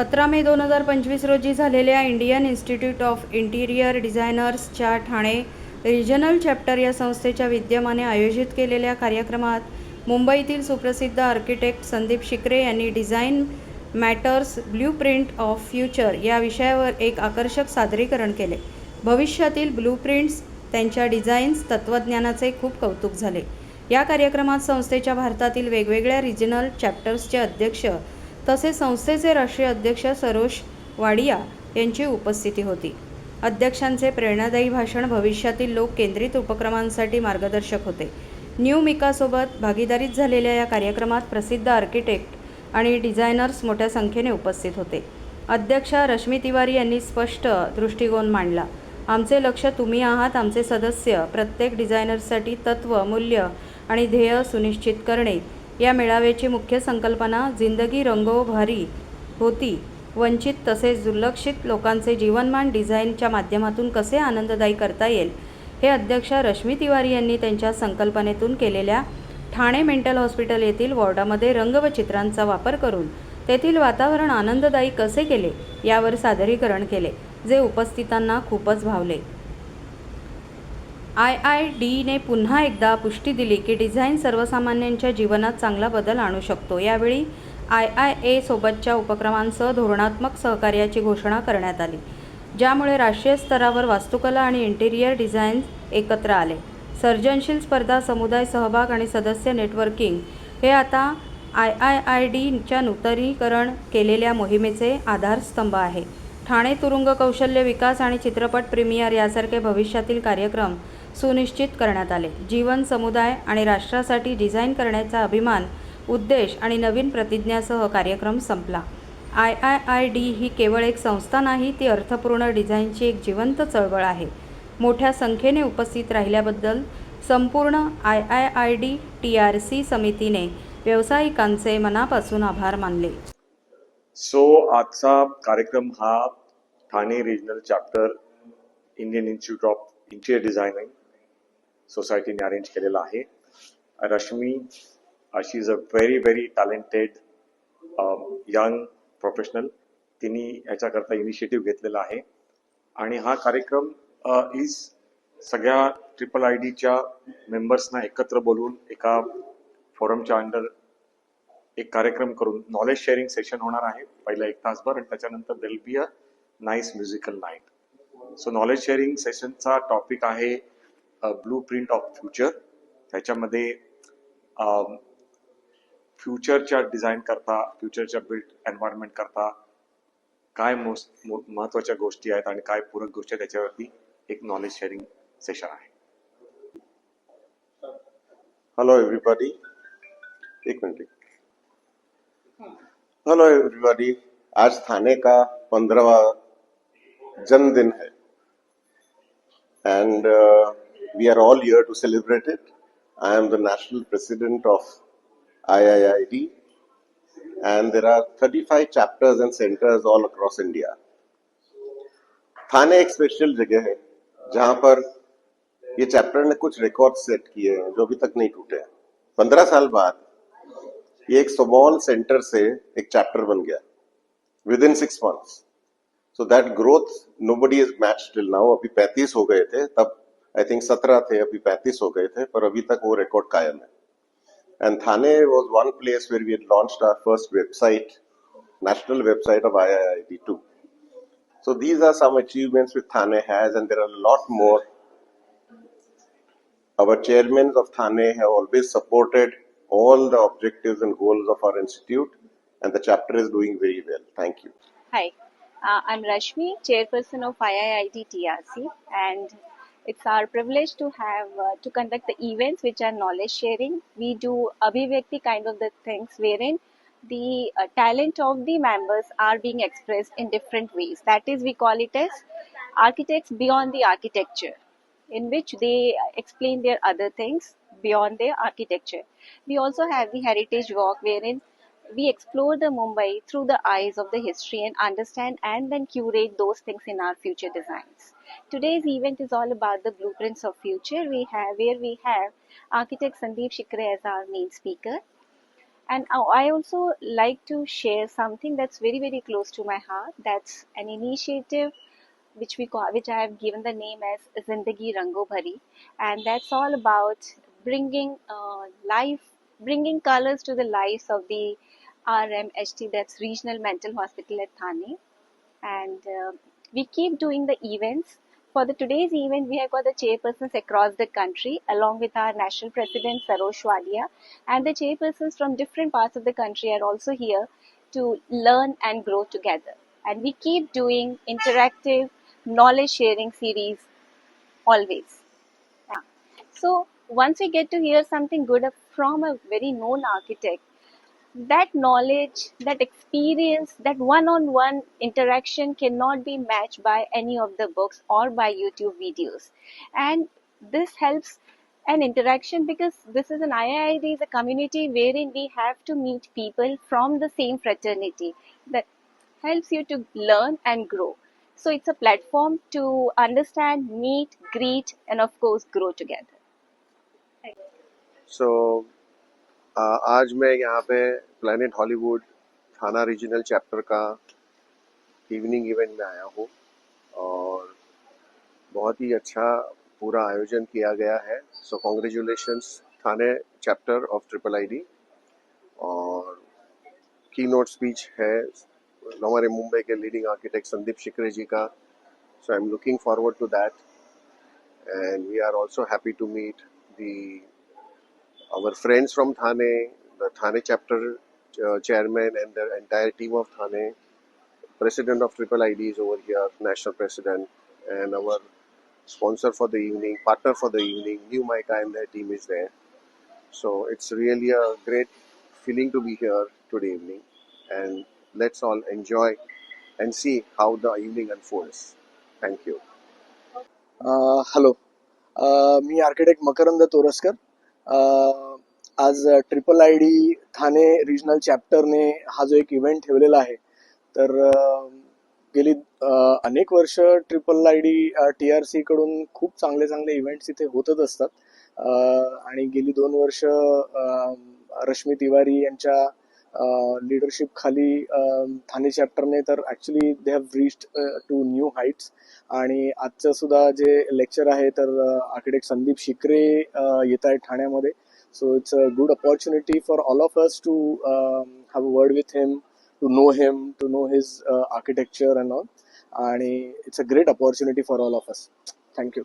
सतरा मे दोन हजार पंचवीस रोजी झालेल्या इंडियन इन्स्टिट्यूट ऑफ इंटिरियर डिझायनर्सच्या ठाणे रिजनल चॅप्टर या संस्थेच्या विद्यमाने आयोजित केलेल्या कार्यक्रमात मुंबईतील सुप्रसिद्ध आर्किटेक्ट संदीप शिकरे यांनी design matters blueprint of future या विषयावर एक आकर्षक सादरीकरण केले. भविष्यातील ब्लूप्रिंट्स त्यांच्या डिझाईन्स तत्त्वज्ञानाचे खूप कौतुक झाले. या कार्यक्रमात संस्थेच्या भारतातील वेगवेगळ्या रिजनल चॅप्टर्सचे अध्यक्ष तसेच संस्थेचे राष्ट्रीय अध्यक्ष सरोश वाडिया यांची उपस्थिती होती. अध्यक्षांचे प्रेरणादायी भाषण भविष्यातील लोक केंद्रित उपक्रमांसाठी मार्गदर्शक होते. न्यू मिकासोबत भागीदारीत झालेल्या या कार्यक्रमात प्रसिद्ध आर्किटेक्ट आणि डिझायनर्स मोठ्या संख्येने उपस्थित होते. अध्यक्षा रश्मी तिवारी यांनी स्पष्ट दृष्टिकोन मांडला. आमचे लक्ष तुम्ही आहात आमचे सदस्य प्रत्येक डिझायनर्ससाठी तत्त्व मूल्य आणि ध्येय सुनिश्चित करणे या मेळाव्याची मुख्य संकल्पना जिंदगी रंगो भारी होती. वंचित तसेच दुर्लक्षित लोकांचे जीवनमान डिझाईनच्या माध्यमातून कसे आनंददायी करता येईल? हे अध्यक्ष रश्मी तिवारी यांनी त्यांच्या संकल्पनेतून केलेल्या ठाणे मेंटल हॉस्पिटल येथील वॉर्डामध्ये रंग व चित्रांचा वापर करून तेथील वातावरण आनंददायी कसे केले यावर सादरीकरण केले जे उपस्थितांना खूपच भावले. आय आय डीने पुन्हा एकदा पुष्टी दिली की डिझाईन सर्वसामान्यांच्या जीवनात चांगला बदल आणू शकतो. यावेळी आय आय ए सोबतच्या उपक्रमांसह धोरणात्मक सहकार्याची घोषणा करण्यात आली ज्यामुळे राष्ट्रीय स्तरावर वास्तुकला आणि इंटिरियर डिझाईन एकत्र आले. सर्जनशील स्पर्धा समुदाय सहभाग आणि सदस्य नेटवर्किंग हे आता आय आय आय डीच्या नूतनीकरण केलेल्या मोहिमेचे आधारस्तंभ आहे. ठाणे तुरुंग कौशल्य विकास आणि चित्रपट प्रीमियर यासारखे भविष्यातील कार्यक्रम सुनिश्चित करण्यात आले. जीवन समुदाय आणि राष्ट्रासाठी डिझाईन करण्याचा अभिमान उद्देश आणि नवीन प्रतिज्ञासह कार्यक्रम संपला. आय आय आय डी ही केवळ एक संस्था नाही ती अर्थपूर्ण डिझाईनची एक जिवंत चळवळ आहे. मोठ्या संख्येने उपस्थित राहिल्याबद्दल संपूर्ण I I I D T R C समितीने व्यावसायिकांचे मनापासून आभार मानले. सो आजचा कार्यक्रम हा Thane regional chapter Indian institute of interior designing सोसायटीने अरेंज केलेला आहे. Rashmi she is a very very talented young professional तिने याच्याकरता इनिशिएटिव्ह घेतलेला आहे. आणि हा कार्यक्रम इज सगळ्या ट्रिपल आय डीच्या मेंबर्सना एकत्र बोलवून एका फोरमच्या अंडर एक कार्यक्रम करून नॉलेज शेअरिंग सेशन होणार आहे पहिला एक तासभर आणि त्याच्यानंतर they'll be a nice musical night so knowledge sharing सेशनचा topic आहे ब्लू प्रिंट ऑफ फ्युचर त्याच्यामध्ये फ्युचरच्या डिझाईन करता फ्युचरच्या बिल्ड एन्व्हायरमेंट करता काय मोस्ट महत्त्वाच्या गोष्टी आहेत आणि काय पूरक गोष्टी आहेत त्याच्यावरती एक नॉलेज शेअरिंग सेशन आहे. हॅलो एव्हरीबॉडी एक मिनट हेलो एवरीबॉडी आज थाने का पंद्रहवा जन्मदिन है. And we are all here to celebrate it I am the national president of IIID and there are 35 chapters and centers all across India. Thane एक special जगह है, जहाँ पर ये चैप्टर ने कुछ रिकॉर्ड सेट किए हैं, जो अभी तक नहीं टूटे हैं। पंद्रह साल बाद ये एक स्मॉल सेंटर से एक चैप्टर बन गया within six months so that growth nobody is match till now अभी पैंतीस हो गए थे, तब आई थिंक सत्रह थे अभी पैंतीस हो गए थे पर अभी तक वो रिकॉर्ड कायम है and Thane was one place where we launch our first website national website of IIIT2. So these are some achievements which Thane has, and there are a lot more. Our chairmen of Thane have always supported all the objectives and goals of our institute, and the chapter is doing very well. Thank you. Hi, uh, I'm Rashmi, chairperson of IIIT TRC, and it's our privilege to have uh, to conduct the events which are knowledge sharing. We do Abhivyakti kind of the things wherein the uh, talent of the members are being expressed in different ways. That is, we call it as architects beyond the architecture, in which they explain their other things beyond their architecture. We also have the heritage walk wherein we explore the Mumbai through the eyes of the history and understand and then curate those things in our future designs. Today's event is all about the blueprints of future. We have where we have architect Sandeep Shikre as our main speaker. And I also like to share something that's very, very close to my heart. That's an initiative which we call, which I have given the name as Zindagi Rango Bhari, and that's all about bringing uh, life, bringing colors to the lives of the RMHT, that's Regional Mental Hospital at Thane, and uh, we keep doing the events. For the today's event, we have got the chairpersons across the country, along with our national president Sarosh Wadia, and the chairpersons from different parts of the country are also here to learn and grow together. And we keep doing interactive knowledge sharing series always. Yeah. So once we get to hear something good from a very known architect, that knowledge, that experience, that one on one interaction cannot be matched by any of the books or by YouTube videos. And this helps an interaction because this is an IIID is a community wherein we have to meet people from the same fraternity that helps you to learn and grow. So it's a platform to understand, meet, greet, and of course grow together. uh, आज मैं यहाँ पे Planet Hollywood Thane regional chapter का evening event में आया हूँ और बहुत ही अच्छा पूरा आयोजन किया गया है। So congratulations Thane chapter of triple I D keynote speech है। हमारे मुंबई के लीडिंग आर्किटेक्ट संदीप शिकरे जी का। So I am looking forward to that and we are also happy to meet the our friends from Thane, the Thane chapter uh, chairman, and the entire team of Thane. President of Triple ID is over here, national president, and our sponsor for the evening, partner for the evening, New Micah and their team is there. So it's really a great feeling to be here today evening, and let's all enjoy and see how the evening unfolds. Thank you. Uh, hello uh, मी architect Makarand Toraskar अ, आज triple I D Thane regional चॅप्टरने हा जो एक event ठेवलेला आहे तर गेली अनेक वर्ष triple I D T R C कडून खूप चांगले चांगले इव्हेंट्स इथे होतच असतात. आणि गेली दोन वर्ष रश्मी तिवारी यांच्या लिडरशिप खाली ठाणे चॅप्टरने तर actually they have reached to new heights आणि आजचं सुद्धा जे लेक्चर आहे तर आर्किटेक्ट संदीप शिकरे येत आहेत ठाण्यामध्ये. So it's a good opportunity for all of us to have a word with him to know him to know his architecture and all आणि it's a great opportunity for all of us thank you